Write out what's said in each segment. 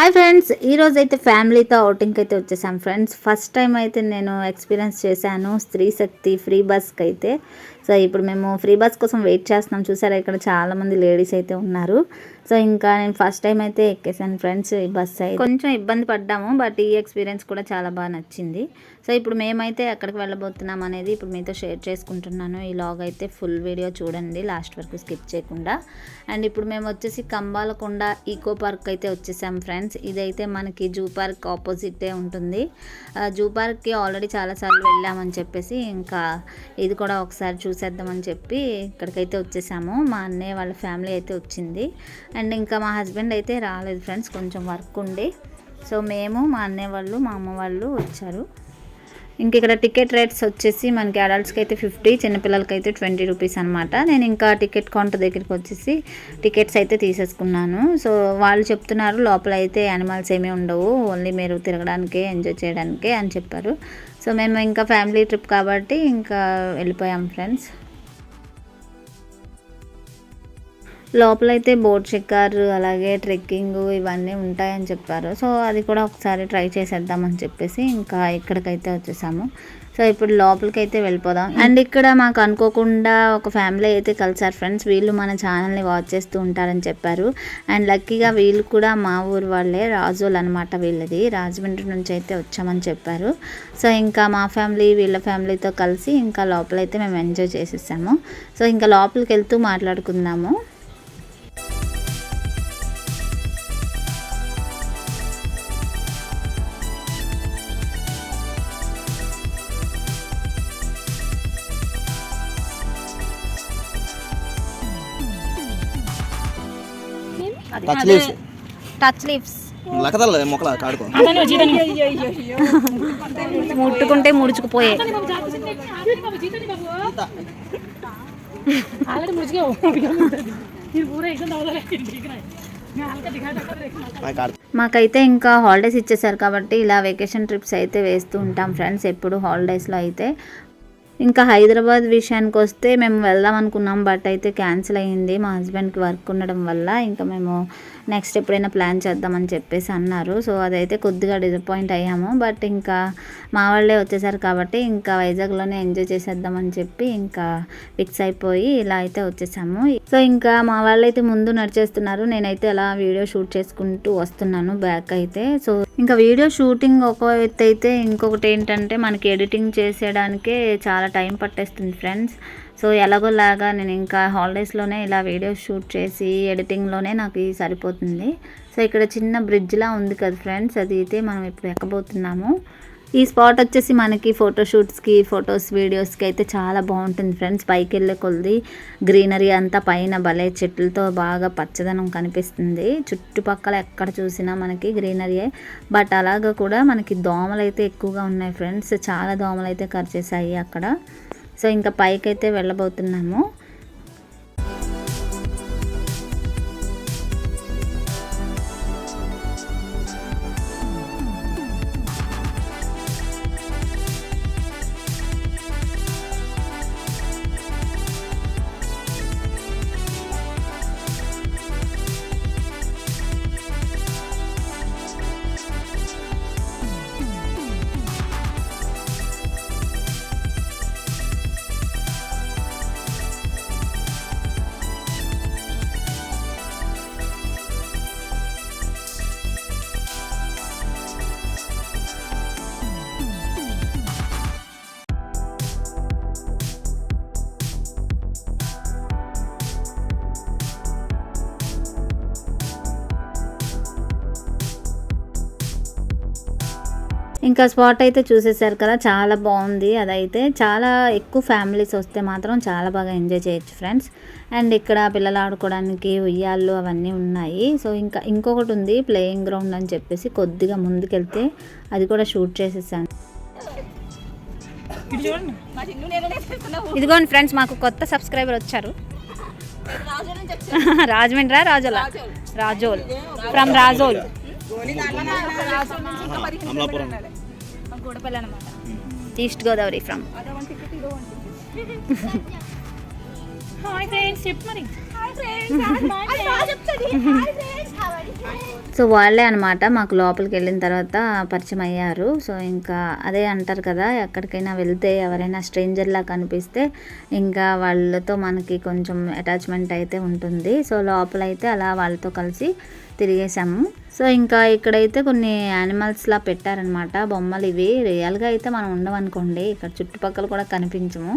Hi friends ఈరోజు అయితే ఫ్యామిలీతో అవుటింగ్కి అయితే వచ్చేసాం ఫ్రెండ్స్. ఫస్ట్ టైం అయితే నేను ఎక్స్పీరియన్స్ చేశాను స్త్రీ శక్తి ఫ్రీ బస్కి అయితే సో ఇప్పుడు మేము ఫ్రీ బస్ కోసం వెయిట్ చేస్తున్నాం. చూసారా ఇక్కడ చాలామంది లేడీస్ అయితే ఉన్నారు. సో ఇంకా నేను ఫస్ట్ టైం అయితే ఎక్కేసాను ఫ్రెండ్స్ ఈ బస్ అయితే. కొంచెం ఇబ్బంది పడ్డాము బట్ ఈ ఎక్స్పీరియన్స్ కూడా చాలా బాగా నచ్చింది. సో ఇప్పుడు మేమైతే ఎక్కడికి వెళ్ళబోతున్నాం అనేది ఇప్పుడు మీతో షేర్ చేసుకుంటున్నాను. ఈ లాగ్ అయితే ఫుల్ వీడియో చూడండి లాస్ట్ వరకు స్కిప్ చేయకుండా. అండ్ ఇప్పుడు మేము వచ్చేసి కంబాలకొండ ఈకో పార్క్ అయితే వచ్చేసాం ఫ్రెండ్స్. ఇదైతే మనకి జూ పార్క్ ఆపోజిటే ఉంటుంది. ఆ, జూ పార్క్కి ఆల్రెడీ చాలాసార్లు వెళ్ళామని చెప్పేసి ఇంకా ఇది కూడా ఒకసారి చూసేద్దామని చెప్పి ఇక్కడికైతే వచ్చేసాము. మా అన్నయ్య వాళ్ళ ఫ్యామిలీ అయితే వచ్చింది. అండ్ ఇంకా మా హస్బెండ్ అయితే రాలేదు ఫ్రెండ్స్ కొంచెం వర్క్ ఉండి. సో మేము మా అన్నయ్య వాళ్ళు మా అమ్మ వాళ్ళు వచ్చారు. ఇంక ఇక్కడ టికెట్ రేట్స్ వచ్చేసి మనకి అడల్ట్స్కి అయితే ఫిఫ్టీ చిన్నపిల్లలకి అయితే ట్వంటీ రూపీస్ అనమాట నేను ఇంకా టికెట్ కౌంటర్ దగ్గరికి వచ్చేసి టికెట్స్ అయితే తీసేసుకున్నాను. సో వాళ్ళు చెప్తున్నారు లోపల అయితే యానిమల్స్ ఏమీ ఉండవు. ఓన్లీ మీరు తిరగడానికే ఎంజాయ్ చేయడానికే అని చెప్పారు. సో మేము ఇంకా ఫ్యామిలీ ట్రిప్ కాబట్టి ఇంకా వెళ్ళిపోయాం ఫ్రెండ్స్ లోపలైతే బోట్ షికారు అలాగే ట్రెక్కింగ్ ఇవన్నీ ఉంటాయని చెప్పారు. సో అది కూడా ఒకసారి ట్రై చేసేద్దామని చెప్పేసి ఇంకా ఇక్కడికైతే వచ్చేసాము. సో ఇప్పుడు లోపలికి అయితే వెళ్ళిపోదాం. అండ్ ఇక్కడ మాకు అనుకోకుండా ఒక ఫ్యామిలీ అయితే కలిసారు ఫ్రెండ్స్. వీళ్ళు మన ఛానల్ని వాచ్ చేస్తూ ఉంటారని చెప్పారు. అండ్ లక్కీగా వీళ్ళు కూడా మా ఊరు వాళ్ళే రాజోల్ అనమాట వీళ్ళది. రాజమండ్రి నుంచి అయితే వచ్చామని చెప్పారు. సో ఇంకా మా ఫ్యామిలీ వీళ్ళ ఫ్యామిలీతో కలిసి ఇంకా లోపలైతే మేము ఎంజాయ్ చేసేసాము. సో ఇంకా లోపలికి వెళ్తూ మాట్లాడుకుందాము. టచ్ లీవ్స్ టచ్ లీవ్స్ లకదల మొక్కల కాడుకో. ముట్టుకుంటే ముడుచుకుపోయే. మాకైతే ఇంకా హాలిడేస్ ఇచ్చేసారు కాబట్టి ఇలా వెకేషన్ ట్రిప్స్ అయితే వేస్తూ ఉంటాం ఫ్రెండ్స్ ఎప్పుడు హాలిడేస్లో అయితే. ఇంకా హైదరాబాద్ విషయానికి వస్తే మేము వెళ్దాం అనుకున్నాం బట్ అయితే క్యాన్సిల్ అయ్యింది. మా హస్బెండ్కి వర్క్ ఉండడం వల్ల ఇంకా మేము నెక్స్ట్ ఎప్పుడైనా ప్లాన్ చేద్దామని చెప్పేసి అన్నారు. సో అదైతే కొద్దిగా డిసప్పాయింట్ అయ్యాము. బట్ ఇంకా మా వాళ్ళే వచ్చేసారు కాబట్టి ఇంకా వైజాగ్లోనే ఎంజాయ్ చేసేద్దామని చెప్పి ఇంకా ఫిక్స్ అయిపోయి ఇలా అయితే వచ్చేసాము. సో ఇంకా మా వాళ్ళైతే ముందు నడిచేస్తున్నారు. నేనైతే అలా వీడియో షూట్ చేసుకుంటూ వస్తున్నాను బ్యాక్ అయితే. సో ఇంకా వీడియో షూటింగ్ ఒక ఎత్తు అయితే ఇంకొకటి ఏంటంటే మనకి ఎడిటింగ్ చేసేయడానికే చాలా టైం పట్టేస్తుంది ఫ్రెండ్స్. సో ఎలాగోలాగా నేను ఇంకా హాలిడేస్లోనే ఇలా వీడియో షూట్ చేసి ఎడిటింగ్లోనే నాకు ఇది సరిపోతుంది. సో ఇక్కడ చిన్న బ్రిడ్జ్లా ఉంది కదా ఫ్రెండ్స్ అది అయితే మనం ఇప్పుడు ఎక్కబోతున్నాము. ఈ స్పాట్ వచ్చేసి మనకి ఫోటోషూట్స్కి ఫొటోస్ వీడియోస్కి అయితే చాలా బాగుంటుంది ఫ్రెండ్స్. పైకి వెళ్ళే కొద్ది గ్రీనరీ అంతా పైన భలే చెట్లతో బాగా పచ్చదనం కనిపిస్తుంది. చుట్టుపక్కల ఎక్కడ చూసినా మనకి గ్రీనరీయే. బట్ అలాగా కూడా మనకి దోమలు అయితే ఎక్కువగా ఉన్నాయి ఫ్రెండ్స్. చాలా దోమలు అయితే కరిచేసాయి అక్కడ. సో ఇంకా పైకి అయితే వెళ్ళబోతున్నాము. ఇంకా స్పాట్ అయితే చూసేసారు కదా చాలా బాగుంది. అదైతే చాలా ఎక్కువ ఫ్యామిలీస్ వస్తే మాత్రం చాలా బాగా ఎంజాయ్ చేయొచ్చు ఫ్రెండ్స్. అండ్ ఇక్కడ పిల్లలు ఆడుకోవడానికి ఉయ్యాళ్ళు అవన్నీ ఉన్నాయి. సో ఇంకా ఇంకొకటి ఉంది ప్లేయింగ్ గ్రౌండ్ అని చెప్పేసి కొద్దిగా ముందుకెళ్తే అది కూడా షూట్ చేసేసాను. ఇదిగోండి ఫ్రెండ్స్ మాకు కొత్త సబ్స్క్రైబర్ వచ్చారు. రాజమండ్రి రాజోలా? రాజోల్. ఫ్రమ్ రాజోల్. అమలాపురం. గోడపల్లి అనమాట East Godavari from. Hi friends చెప్పు మరి. సో వాళ్ళే అనమాట మాకు లోపలికి వెళ్ళిన తర్వాత పరిచయం అయ్యారు. సో ఇంకా అదే అంటారు కదా ఎక్కడికైనా వెళ్తే ఎవరైనా స్ట్రేంజర్లా కనిపిస్తే ఇంకా వాళ్ళతో మనకి కొంచెం అటాచ్మెంట్ అయితే ఉంటుంది. సో లోపల అయితే అలా వాళ్ళతో కలిసి తిరిగేసాము సో ఇంకా ఇక్కడైతే కొన్ని యానిమల్స్లా పెట్టారనమాట బొమ్మలు ఇవి రియల్గా అయితే మనం ఉండమనుకోండి ఇక్కడ చుట్టుపక్కల కూడా కనిపించము.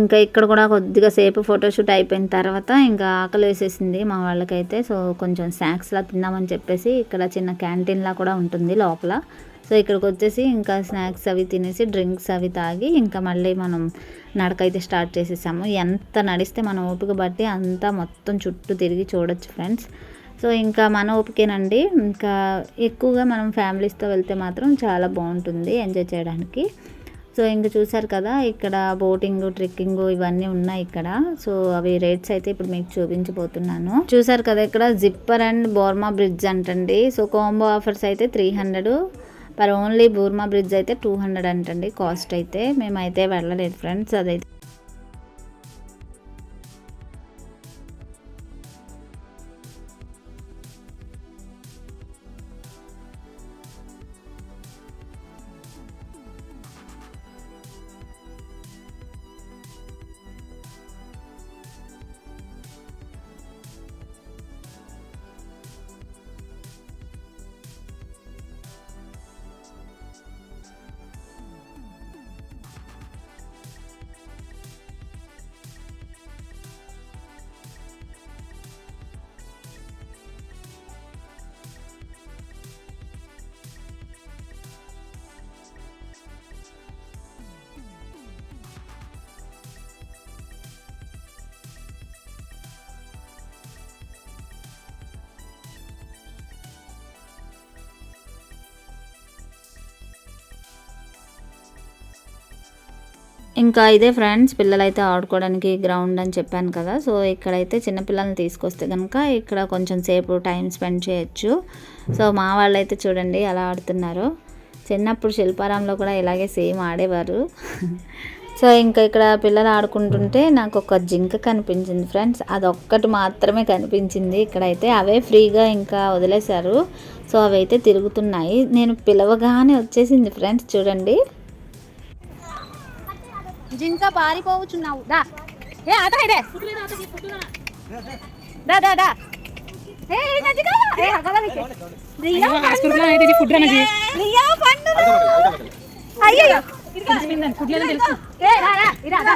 ఇంకా ఇక్కడ కూడా కొద్దిగా సేపు ఫోటోషూట్ అయిపోయిన తర్వాత ఇంకా ఆకలి వేసేసింది మా వాళ్ళకైతే. సో కొంచెం స్నాక్స్లా తిందామని చెప్పేసి ఇక్కడ చిన్న క్యాంటీన్లా కూడా ఉంటుంది లోపల. సో ఇక్కడికి వచ్చేసి ఇంకా స్నాక్స్ అవి తినేసి డ్రింక్స్ అవి తాగి ఇంకా మళ్ళీ మనం నడక అయితే స్టార్ట్ చేసేసాము. ఎంత నడిస్తే మన ఓపిక బట్టి అంతా మొత్తం చుట్టూ తిరిగి చూడొచ్చు ఫ్రెండ్స్ సో ఇంకా మన ఓపికేనండి. ఇంకా ఎక్కువగా మనం ఫ్యామిలీస్తో వెళ్తే మాత్రం చాలా బాగుంటుంది ఎంజాయ్ చేయడానికి. సో ఇంక చూసారు కదా ఇక్కడ బోటింగ్ ట్రెక్కింగ్ ఇవన్నీ ఉన్నాయి ఇక్కడ. సో అవి రేట్స్ అయితే ఇప్పుడు మీకు చూపించబోతున్నాను. చూసారు కదా ఇక్కడ జిప్పర్ అండ్ బోర్మా బ్రిడ్జ్ అంటండి. సో కాంబో ఆఫర్స్ అయితే three hundred per only Burma bridge అయితే టూ హండ్రెడ్ అంటండి కాస్ట్ అయితే. మేమైతే వెళ్ళలేదు ఫ్రెండ్స్ అదైతే ఇంకా ఇదే ఫ్రెండ్స్ పిల్లలైతే ఆడుకోవడానికి గ్రౌండ్ అని చెప్పాను కదా. సో ఇక్కడైతే చిన్నపిల్లల్ని తీసుకొస్తే కనుక ఇక్కడ కొంచెం సేపు టైం స్పెండ్ చేయొచ్చు. సో మా వాళ్ళైతే చూడండి ఎలా ఆడుతున్నారు. చిన్నప్పుడు శిల్పారాంలో కూడా ఇలాగే సేమ్ ఆడేవారు. సో ఇంకా ఇక్కడ పిల్లలు ఆడుకుంటుంటే నాకు ఒక జింక కనిపించింది ఫ్రెండ్స్. అదొక్కటి మాత్రమే కనిపించింది. ఇక్కడైతే అవే ఫ్రీగా ఇంకా వదిలేశారు. సో అవి అయితే తిరుగుతున్నాయి. నేను పిలవగానే వచ్చేసింది ఫ్రెండ్స్ చూడండి. జింక పారిపోవచ్చున్నావు. దా. ఏ ఆట ఇదే. దా దా దా. ఏ ఏ నజిగా ఏ అగల నీకే రియా హాస్పిటల్ అయితే ఇది ఫుడ్ అనేది రియా పండు. అయ్యో ఫుడ్ లేదని తెలుసు. ఏ రా రా ఇరా దా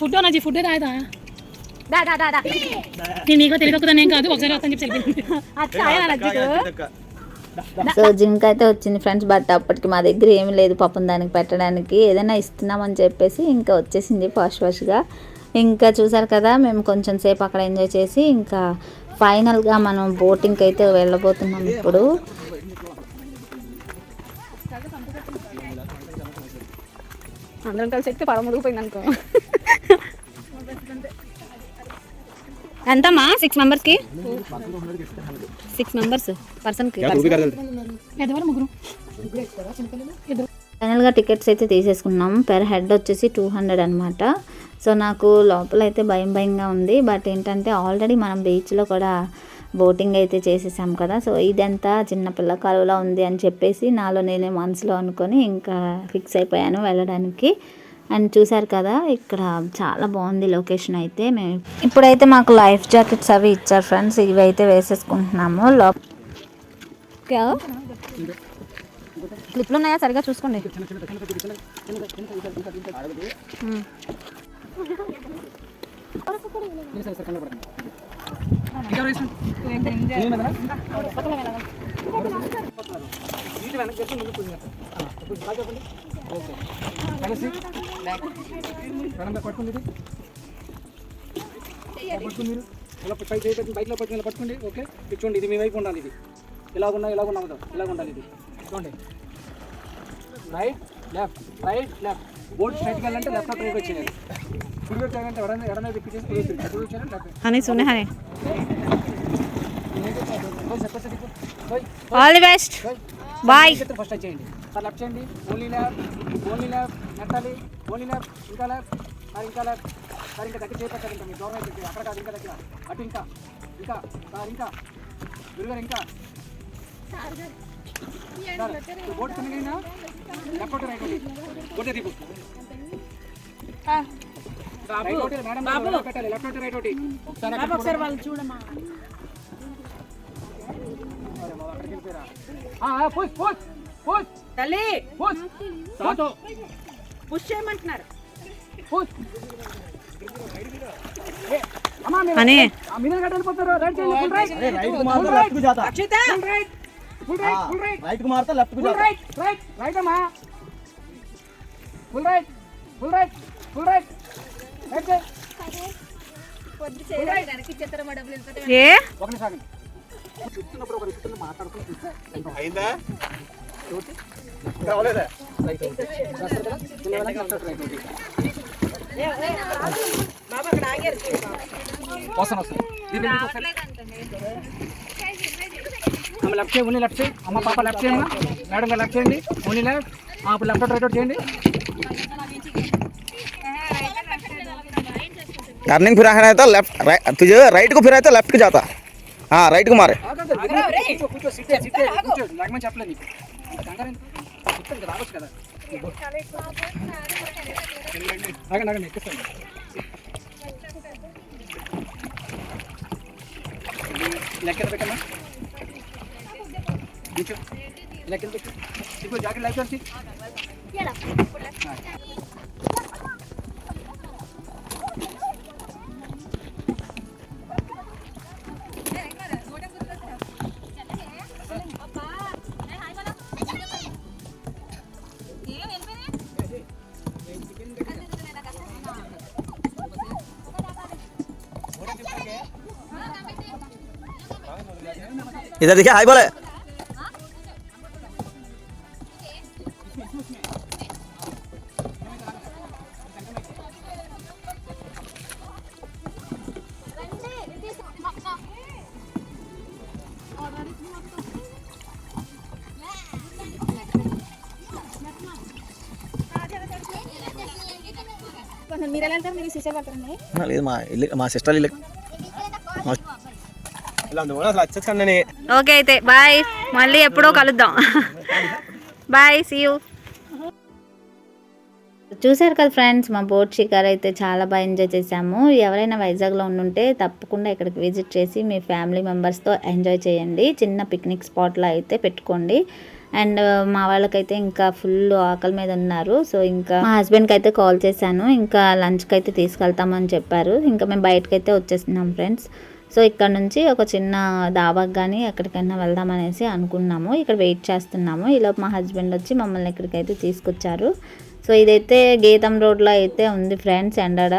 ఫుడ్ అనేది ఫుడ్ రాయదా దా దా దా దా. నేను నీకు తెలియకపోతే ఏం కాదు ఒకసారి వస్తాను చెప్పి అచ్చా ఆయన సో జింక్ అయితే వచ్చింది ఫ్రెండ్స్ బట్ అప్పటికి మా దగ్గర ఏమీ లేదు పాపం దానికి పెట్టడానికి. ఏదైనా ఇస్తున్నామని చెప్పేసి ఇంకా వచ్చేసింది ఫాస్ట్ ఫాస్ట్గా ఇంకా చూసారు కదా మేము కొంచెం సేపు అక్కడ ఎంజాయ్ చేసి ఇంకా ఫైనల్గా మనం బోటింగ్కి అయితే వెళ్ళబోతున్నాం ఇప్పుడు. అందరం కలిసి ఎక్కితే పరముడిపోయింది అనుకో ఎంతమ్మా? సిక్స్ మెంబర్స్కి సిక్స్ మెంబర్స్ పర్సన్కి ఫైనల్గా టికెట్స్ అయితే తీసేసుకున్నాం. పెర్ హెడ్ వచ్చేసి టూ హండ్రెడ్ అనమాట సో నాకు లోపల అయితే భయం భయంగా ఉంది. బట్ ఏంటంటే ఆల్రెడీ మనం బీచ్లో కూడా బోటింగ్ అయితే చేసేసాం కదా. సో ఇదంతా చిన్నపిల్ల కాలువలా ఉంది అని చెప్పేసి నాలో నేనే మనసులో అనుకొని ఇంకా ఫిక్స్ అయిపోయాను వెళ్ళడానికి. అండ్ చూసారు కదా ఇక్కడ చాలా బాగుంది లొకేషన్ అయితే. మేము ఇప్పుడైతే మాకు లైఫ్ జాకెట్స్ అవి ఇచ్చారు ఫ్రెండ్స్. ఇవి అయితే వేసేసుకుంటున్నాము. లో క్లిప్లు ఉన్నాయా సరిగా చూసుకోండి. వెనక్కి పట్టుకోండి ఇది. ఇలా పట్టుకోండి మీరు. ఇలా పై చేయి బయటలో పట్టుకుని ఇలా పట్టుకోండి ఓకే. చూడండి ఇది మీ వైపు ఉండాలి ఇది. ఇలా ఉన్నా ఇలా ఉన్నా అవుతాం ఇలా ఉండాలి ఇది. చూడండి. Right left right left board స్ట్రైట్కి వెళ్ళాలంటే లెఫ్ట్ అక్కడ వచ్చేయాలి. కుడి వైపు చేయాలంటే ఎడమ ఎడమ తిప్పి చేసి కుడి వైపు. కుడి వైపు చేయాలంటే left honey. సునే honey all the best boy first చేయండి. సార్ లెఫ్ట్ చేయండి. ఓన్లీ లెఫ్ట్ ఓన్లీ లెఫ్ట్ నెట్టాలి ఓన్లీ లెఫ్ట్ ఇంకా లెఫ్ట్ సార్ ఇంకా లెఫ్ట్ సార్ ఇంకా దగ్గర చేపట్టాలి ఇంకా మీ దూరం అయితే అక్కడ కాదు ఇంకా దగ్గర. అటు ఇంకా ఇంకా సార్ ఇంకా. గురుగారు ఇంకా. బోర్డు తిరిగినా లెఫ్ట్ రైట్ ఒకటి దీపు బాబు లెఫ్ట్ రైట్ ఒకటి ఒకసారి వాళ్ళు చూడమ్మా. అరే బాబా, అక్కడికి తల్లి పుష్ చేయమంటున్నారు. వెళ్ళిపోతారు రైట్కు మారుతా లెఫ్ట్కు right full right full right రైట్కు మారుతా లెఫ్ట్కు ఫుల్ జాతా. రైట్ రైట్ రైట్ అమ్మా. Full right full right full right right ఏ? ఒకటి సాగండి ఒకరు ఇస్తున్న మాట్లాడుకుని చూస్తే అయిందా రావలేదా రైట్ రాస్తారు కదా చిన్న వెళ్ళకి లెఫ్ట్ రైట్ ఒకటి బాబా అక్కడ ఆగారు వస్తాను వస్తాను దీని నుంచి ఒకసారి అమ్మ లెఫ్ట్ చేయి ఓన్లీ లెఫ్ట్ చేయి అమ్మ పాప లెఫ్ట్ చేయండి మేడం గారు లెఫ్ట్ చేయండి ఓన్లీ లెఫ్ట్ అప్పుడు లెఫ్ట్ రైట్ అవుట్ చేయండి टर्निंग फिर है तो लेफ्ट तुझे राइट को फिर है तो लेफ्ट को जाता हाँ राइट को मारे కదా రావచ్చు కదా ఆగండి ఆగండి ఎక్కిస్తాను లెక్క పెట్టమ్మా లెక్క జాకెట్ లైఫ్ వచ్చి इधर देखिए हाई बोले మీరు ఎలా వెళ్తారు మీరు శిష్య పడుతుంది లేదు మా ఇల్లు మా సిస్టర్ ఇల్లు ఓకే అయితే బాయ్. మళ్ళీ ఎప్పుడో కలుద్దాం. బాయ్ సీ యూ చూసారు కదా ఫ్రెండ్స్ మా బోట్ షికార్ అయితే చాలా బాగా ఎంజాయ్ చేసాము ఎవరైనా వైజాగ్లో ఉండుంటే తప్పకుండా ఇక్కడికి విజిట్ చేసి మీ ఫ్యామిలీ మెంబర్స్తో ఎంజాయ్ చేయండి. చిన్న పిక్నిక్ స్పాట్లో అయితే పెట్టుకోండి. అండ్ మా వాళ్ళకైతే ఇంకా ఫుల్ ఆకలి మీద ఉన్నారు. సో ఇంకా మా హస్బెండ్కి అయితే కాల్ చేశాను. ఇంకా లంచ్కి అయితే తీసుకెళ్తామని చెప్పారు. ఇంకా మేము బయటకైతే వచ్చేస్తున్నాం ఫ్రెండ్స్. సో ఇక్కడ నుంచి ఒక చిన్న దాబాకి కానీ ఎక్కడికైనా వెళ్దాం అనేసి అనుకున్నాము. ఇక్కడ వెయిట్ చేస్తున్నాము. ఈలోపు మా హస్బెండ్ వచ్చి మమ్మల్ని ఇక్కడికైతే తీసుకొచ్చారు. సో ఇదైతే గీతం రోడ్లో అయితే ఉంది ఫ్రెండ్స్ ఎండడ.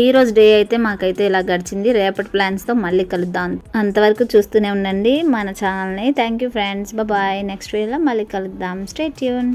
ఈ రోజు డే అయితే మాకైతే ఇలా గడిచింది. రేపటి ప్లాన్స్తో మళ్ళీ కలుద్దాం. అంతవరకు చూస్తూనే ఉండండి మన ఛానల్ని. Thank you friends bye next వీడియోలో మళ్ళీ కలుద్దాం. Stay tune